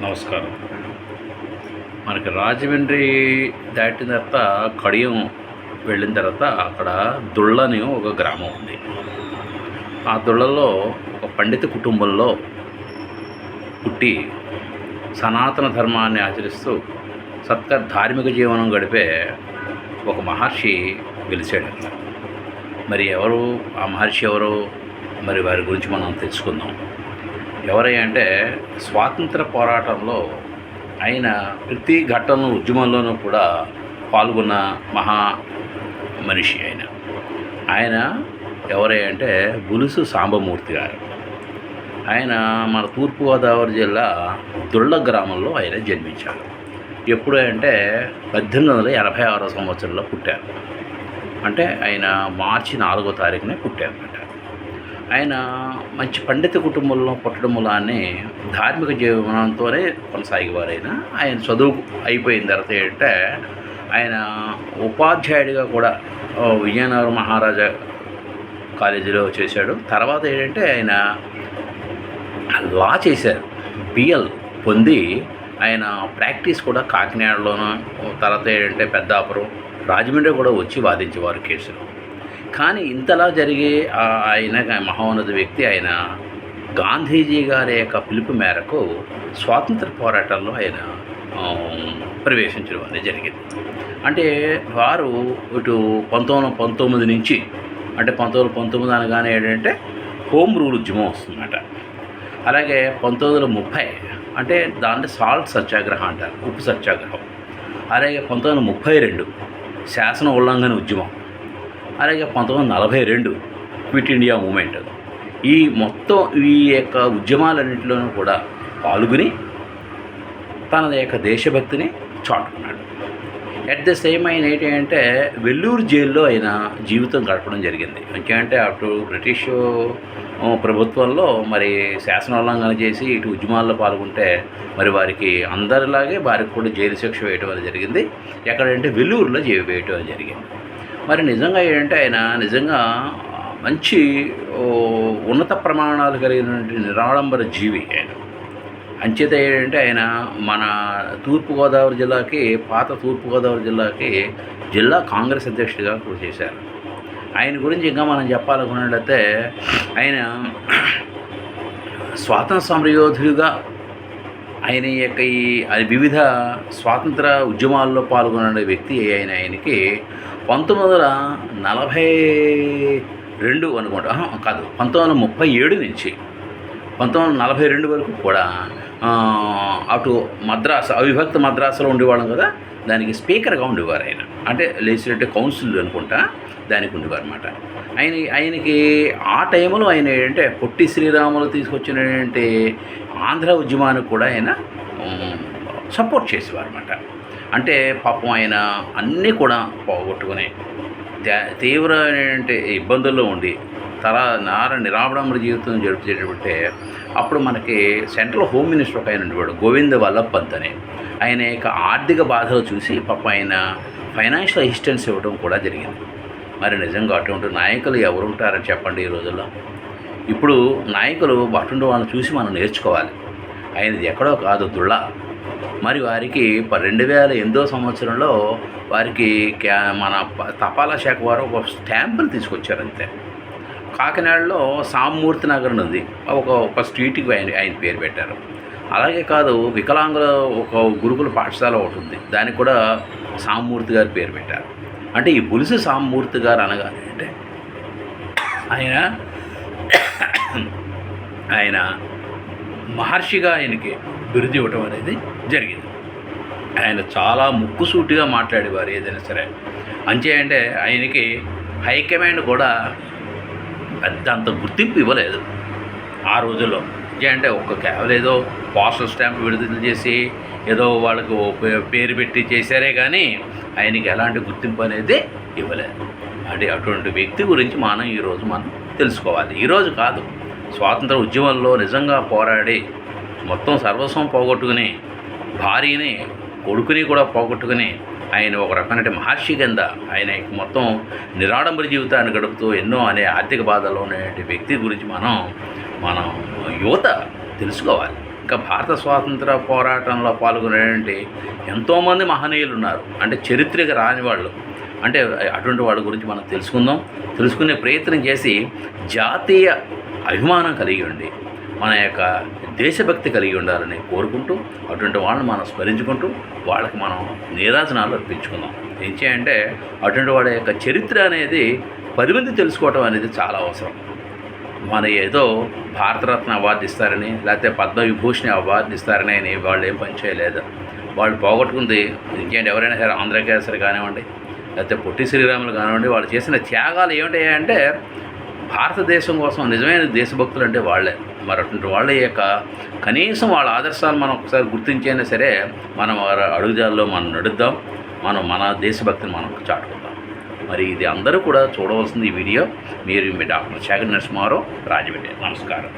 నమస్కారం. మనకి రాజమండ్రి దాటిన తర్వాత కడియం వెళ్ళిన తర్వాత అక్కడ దుళ్ళని ఒక గ్రామం ఉంది. ఆ దుళ్ళలో ఒక పండిత కుటుంబంలో పుట్టి సనాతన ధర్మాన్ని ఆచరిస్తూ సత్క ధార్మిక జీవనం గడిపే ఒక మహర్షి గెలిచాడు. మరి ఎవరు? ఆ మహర్షి ఎవరు? మరి వారి గురించి మనం తెలుసుకుందాం. ఎవరై అంటే స్వాతంత్ర పోరాటంలో ఆయన ప్రతి ఘట్టంలో ఉద్యమంలోనూ కూడా పాల్గొన్న మహా మనిషి ఆయన. ఆయన ఎవరై అంటే బులుసు సాంబమూర్తి గారు. ఆయన మన తూర్పుగోదావరి జిల్లా దుళ్ళ గ్రామంలో ఆయన జన్మించారు ఎప్పుడు అంటే పద్దెనిమిది వందల ఎనభై ఆరో సంవత్సరంలో పుట్టారు. అంటే ఆయన మార్చి నాలుగో తారీఖునే పుట్టారన్నమాట. ఆయన మంచి పండిత కుటుంబంలో పుట్టడం వల్లనే ధార్మిక జీవనంతోనే కొనసాగేవారైనా. ఆయన చదువు అయిపోయిన తర్వాత ఏంటంటే ఆయన ఉపాధ్యాయుడిగా కూడా విజయనగరం మహారాజా కాలేజీలో చేశాడు. తర్వాత ఏంటంటే ఆయన లా చేశారు. బిఎల్ పొంది ఆయన ప్రాక్టీస్ కూడా కాకినాడలోనూ. తర్వాత ఏంటంటే పెద్దాపురం రాజమండ్రి కూడా వచ్చి వాదించేవారు కేసులు. కానీ ఇంతలా జరిగే ఆయన మహోన్నత వ్యక్తి ఆయన గాంధీజీ గారి యొక్క పిలుపు మేరకు స్వాతంత్ర పోరాటంలో ఆయన ప్రవేశించడం అనేది జరిగింది. అంటే వారు ఇటు పంతొమ్మిది పంతొమ్మిది నుంచి అంటే పంతొమ్మిది పంతొమ్మిది అనగానే ఏంటంటే హోమ్ రూల్ ఉద్యమం వస్తుందన్నమాట. అలాగే పంతొమ్మిది వందల ముప్పై అంటే దాన్ని సాల్ట్ సత్యాగ్రహం అంటారు ఉప్పు సత్యాగ్రహం. అలాగే పంతొమ్మిది వందల ముప్పై రెండు శాసన ఉల్లంఘన ఉద్యమం. అలాగే పంతొమ్మిది వందల నలభై రెండు క్విట్ ఇండియా మూమెంట్ ఈ మొత్తం ఈ యొక్క ఉద్యమాలన్నింటిలోనూ కూడా పాల్గొని తన యొక్క దేశభక్తిని చాటుకున్నాడు. అట్ ద సేమ్ ఆయన ఏంటి అంటే వెల్లూరు జైల్లో ఆయన జీవితం గడపడం జరిగింది. ఇంకేంటే అటు బ్రిటిష్ ప్రభుత్వంలో మరి శాసనోల్లంఘన చేసి ఇటు ఉద్యమాల్లో పాల్గొంటే మరి వారికి అందరిలాగే వారికి కూడా జైలు శిక్ష వేయటం అనేది జరిగింది. ఎక్కడంటే వెల్లూరులో జైలు వేయటం జరిగింది. మరి నిజంగా ఏంటంటే ఆయన నిజంగా మంచి ఉన్నత ప్రమాణాలు కలిగినటువంటి నిరాడంబర జీవి ఆయన. అంచేత ఏంటంటే ఆయన మన తూర్పుగోదావరి జిల్లాకి పాత తూర్పుగోదావరి జిల్లాకి జిల్లా కాంగ్రెస్ అధ్యక్షుడిగా కూడా చేశారు. ఆయన గురించి ఇంకా మనం చెప్పాలనుకున్నట్లయితే ఆయన స్వాతంత్ర సమరయోధుడిగా ఆయన యొక్క ఈ వివిధ స్వాతంత్ర ఉద్యమాల్లో పాల్గొన్న వ్యక్తి ఆయన ఆయనకి పంతొమ్మిది వందల నలభై రెండు అనుకుంటా. కాదు పంతొమ్మిది వందల ముప్పై ఏడు నుంచి పంతొమ్మిది వందల నలభై రెండు వరకు కూడా అటు మద్రాసు అవిభక్త మద్రాసులో ఉండేవాళ్ళం కదా దానికి స్పీకర్గా ఉండేవారు ఆయన. అంటే లెజిస్లేటివ్ కౌన్సిల్ అనుకుంటా దానికి ఉండేవారు అనమాట ఆయన ఆయనకి ఆ టైంలో ఆయన ఏంటంటే పొట్టి శ్రీరాములు తీసుకొచ్చినటువంటి ఆంధ్ర ఉద్యమానికి కూడా ఆయన సపోర్ట్ చేసేవారు అనమాట అంటే పాపం ఆయన అన్నీ కూడా పోగొట్టుకుని తీవ్రమైన అంటే ఇబ్బందుల్లో ఉండి తర నార నిరాడంబర జీవితం జరుపుచేటప్పుడే అప్పుడు మనకి సెంట్రల్ హోమ్ మినిస్టర్ ఒక ఆయన ఉండేవాడు గోవింద వల్లభ్ పంత్ అని. ఆయన యొక్క ఆర్థిక బాధలు చూసి పాప ఆయన ఫైనాన్షియల్ అసిస్టెన్స్ ఇవ్వడం కూడా జరిగింది. మరి నిజంగా అటువంటి నాయకులు ఎవరు ఉంటారని చెప్పండి ఈ రోజుల్లో? ఇప్పుడు నాయకులు అటువంటి వాళ్ళని చూసి మనం నేర్చుకోవాలి. ఆయనది ఎక్కడో కాదు దుళ్ళ. మరి వారికి ప- రెండు వేల ఎనిమిదో సంవత్సరంలో వారికి క్యా- మన తపాలా శాఖ వారు ఒక స్టాంపులు తీసుకొచ్చారు అంతే కాకినాడలో సామూర్తి నగర్ ఉంది. ఒక ఒక స్ట్రీట్కి ఆయన ఆయన పేరు పెట్టారు. అలాగే కాదు వికలాంగుల ఒక గురుకుల పాఠశాల ఒకటి ఉంది. దానికి కూడా సామూర్తి గారి పేరు పెట్టారు. అంటే ఈ బులిసి సామూర్తి గారు అనగానే అంటే ఆయన ఆయన మహర్షిగా ఆయనకి బిరుదు ఇవ్వటం అనేది జరిగింది. ఆయన చాలా ముక్కుసూటిగా మాట్లాడేవారు ఏదైనా సరే. అంతే అంటే ఆయనకి హైకమాండ్ కూడా పెద్ద అంత గుర్తింపు ఇవ్వలేదు. ఆ రోజుల్లో. ఏ అంటే ఒక కేవలం ఏదో పోస్టల్ స్టాంప్ విడుదల చేసి ఏదో వాళ్ళకు పే- పేరు పెట్టి చేశారే కానీ ఆయనకి ఎలాంటి గుర్తింపు అనేది ఇవ్వలేదు. అంటే అటువంటి వ్యక్తి గురించి మనం ఈరోజు మనం తెలుసుకోవాలి. ఈరోజు కాదు. స్వాతంత్ర ఉద్యమంలో నిజంగా పోరాడి మొత్తం సర్వస్వం పోగొట్టుకుని భార్యని కొడుకుని కూడా పోగొట్టుకుని ఆయన ఒక రకమైన మహర్షి కింద ఆయన మొత్తం నిరాడంబర జీవితాన్ని గడుపుతూ ఎన్నో అనే ఆర్థిక బాధలో ఉన్నటువంటి వ్యక్తి గురించి మనం మనం యువత తెలుసుకోవాలి. ఇంకా భారత స్వాతంత్ర పోరాటంలో పాల్గొనేటువంటి ఎంతోమంది మహనీయులు ఉన్నారు. అంటే చరిత్రకి రాని వాళ్ళు. అంటే అటువంటి వాళ్ళ గురించి మనం తెలుసుకుందాం. తెలుసుకునే ప్రయత్నం చేసి జాతీయ అభిమానం కలిగి ఉండి మన యొక్క దేశభక్తి కలిగి ఉండాలని కోరుకుంటూ అటువంటి వాళ్ళని మనం స్మరించుకుంటూ వాళ్ళకి మనం నీరాజనాలు అర్పించుకుందాం. ఏం చేయంటే అటువంటి వాళ్ళ యొక్క చరిత్ర అనేది పది మంది తెలుసుకోవటం అనేది చాలా అవసరం. మన ఏదో భారతరత్న అవార్డు ఇస్తారని లేకపోతే పద్మవిభూషణి అవార్డు ఇస్తారని అని వాళ్ళు ఏం పని చేయలేదు. వాళ్ళు పోగొట్టుకుంది ఇంకేంటి ఎవరైనా సరే ఆంధ్రకేసరి కానివ్వండి లేకపోతే పొట్టి శ్రీరాములు కానివ్వండి వాళ్ళు చేసిన త్యాగాలు ఏమిటాయంటే భారతదేశం కోసం నిజమైన దేశభక్తులు అంటే వాళ్ళే. మరి అటువంటి వాళ్ళ యొక్క కనీసం వాళ్ళ ఆదర్శాలు మనం ఒకసారి గుర్తించైనా సరే మనం వారి అడుగుజాల్లో మనం నడుద్దాం. మనం మన దేశభక్తిని మనం చాటుకుందాం. మరి ఇది అందరూ కూడా చూడవలసింది ఈ వీడియో. మీరు మీ డాక్టర్ శేఖర్ నరసింహారావు రాజమండ్రి. నమస్కారం.